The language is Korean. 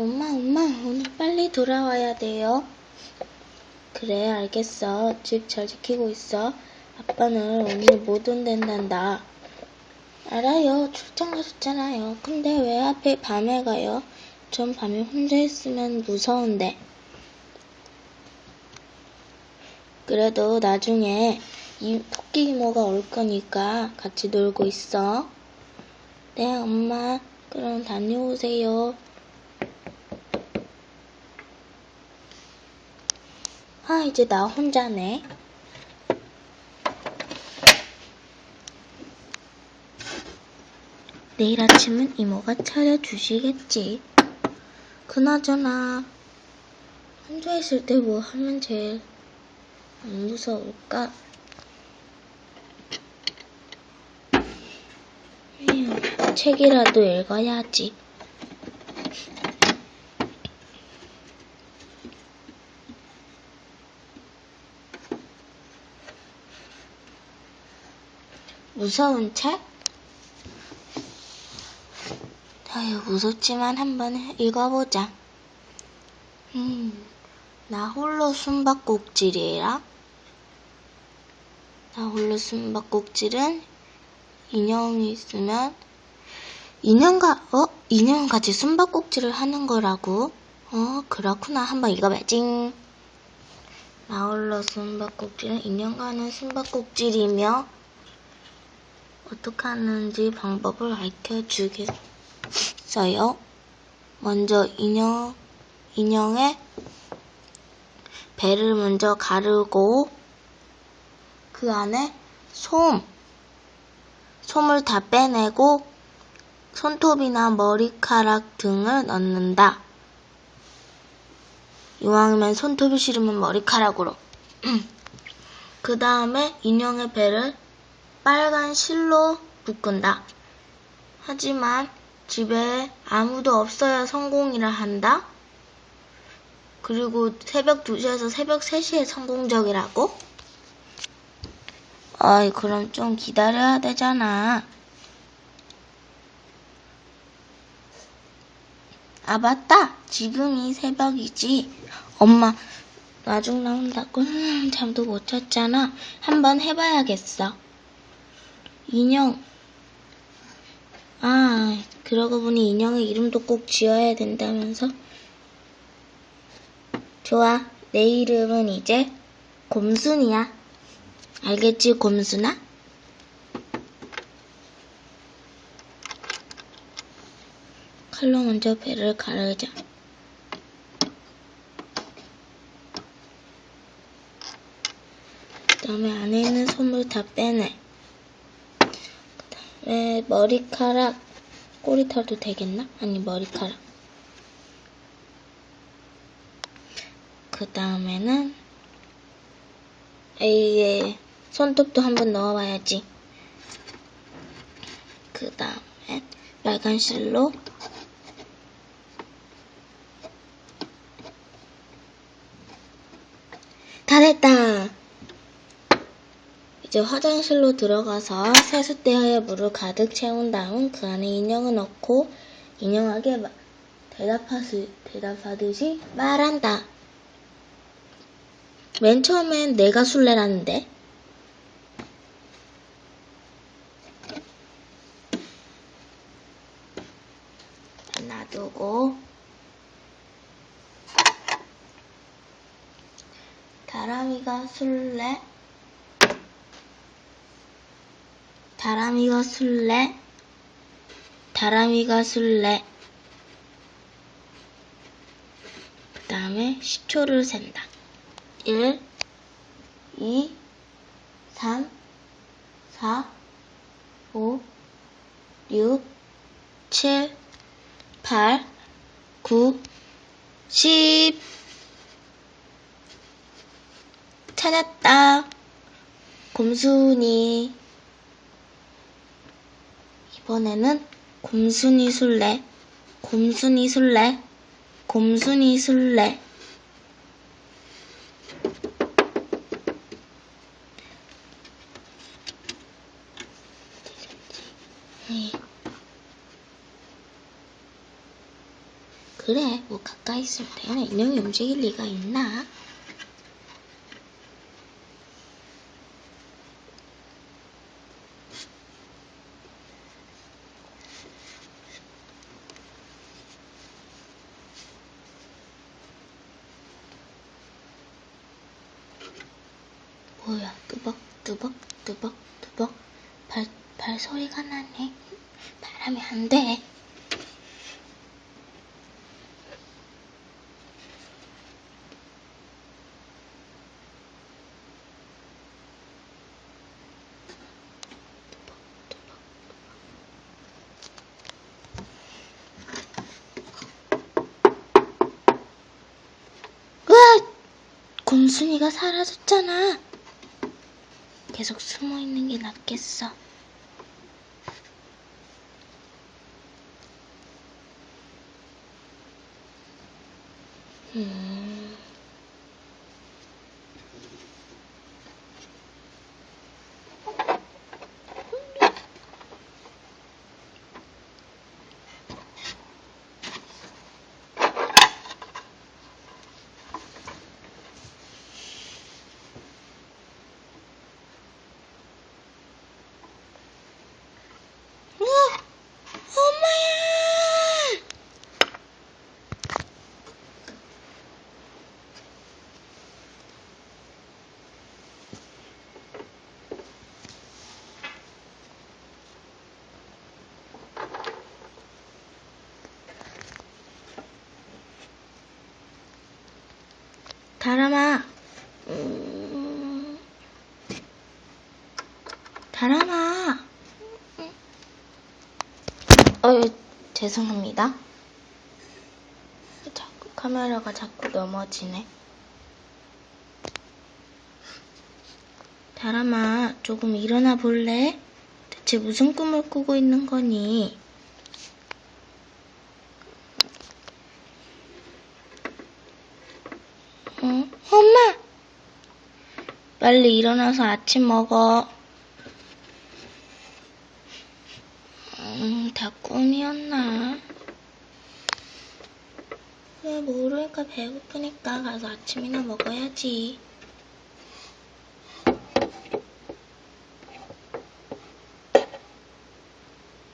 엄마, 엄마, 오늘 빨리 돌아와야 돼요. 그래, 알겠어. 집 잘 지키고 있어. 아빠는 오늘 못 온댄단다. 알아요. 출장 가셨잖아요. 근데 왜 하필 밤에 가요? 전 밤에 혼자 있으면 무서운데. 그래도 나중에 이 토끼 이모가 올 거니까 같이 놀고 있어. 네, 엄마. 그럼 다녀오세요. 아, 이제 나 혼자네. 내일 아침은 이모가 차려주시겠지. 그나저나, 혼자 있을 때 뭐 하면 제일 안 무서울까? 책이라도 읽어야지. 무서운 책? 아유, 무섭지만 한번 읽어보자. 음, 나 홀로 숨바꼭질이라? 나 홀로 숨바꼭질은 인형이 있으면 인형과 어 인형 같이 숨바꼭질을 하는 거라고? 어 그렇구나 한번 읽어봐야지. 나 홀로 숨바꼭질은 인형과 하는 숨바꼭질이며 어떻게 하는지 방법을 알려주겠어요. 먼저 인형 인형의 배를 먼저 가르고 그 안에 솜, 솜을 다 빼내고 손톱이나 머리카락 등을 넣는다. 이왕이면 손톱이 싫으면 머리카락으로. 그 다음에 인형의 배를 빨간 실로 묶은다. 하지만 집에 아무도 없어야 성공이라 한다. 그리고 새벽 2시에서 새벽 3시에 성공적이라고? 어이, 그럼 좀 기다려야 되잖아. 아, 맞다. 지금이 새벽이지. 엄마, 나중 나온다고 음, 잠도 못 잤잖아. 한번 해봐야겠어. 인형. 아, 그러고 보니 인형의 이름도 꼭 지어야 된다면서? 좋아. 내 이름은 이제 곰순이야. 알겠지, 곰순아? 칼로 먼저 배를 가르자. 그 다음에 안에 있는 솜을 다 빼내. 그 다음에 머리카락, 꼬리털도 되겠나? 아니, 머리카락. 그 다음에는 에이에 손톱도 한번 넣어봐야지. 그 다음에 빨간 실로 다 됐다. 이제 화장실로 들어가서 세숫대야에 물을 가득 채운 다음 그 안에 인형을 넣고 인형에게 대답하듯이 말한다. 맨 처음엔 내가 술래라는데. 놔두고 다람이가 술래 다람이가 술래 다람이가 술래 그 다음에 10초를 센다 1 2 3 4 5 6 7 8 9 10 찾았다. 곰순이. 이번에는 곰순이 술래. 곰순이 술래. 곰순이 술래. 그 그래, 뭐 가까이 있을 때는 인형이 움직일 리가 있나? 뭐야, 뚜벅. 발, 발소리가 나네. 바람이 안 돼. 으악! 곰순이가 사라졌잖아. 계속 숨어 있는 게 낫겠어. 음. 으악! 엄마야! 다람아. 음... 다람아. 어, 죄송합니다. 자꾸 카메라가 자꾸 넘어지네. 다람아, 조금 일어나 볼래? 대체 무슨 꿈을 꾸고 있는 거니? 응? 엄마! 빨리 일어나서 아침 먹어. 음, 다 꿈이었나? 그래, 모르니까 배고프니까 가서 아침이나 먹어야지.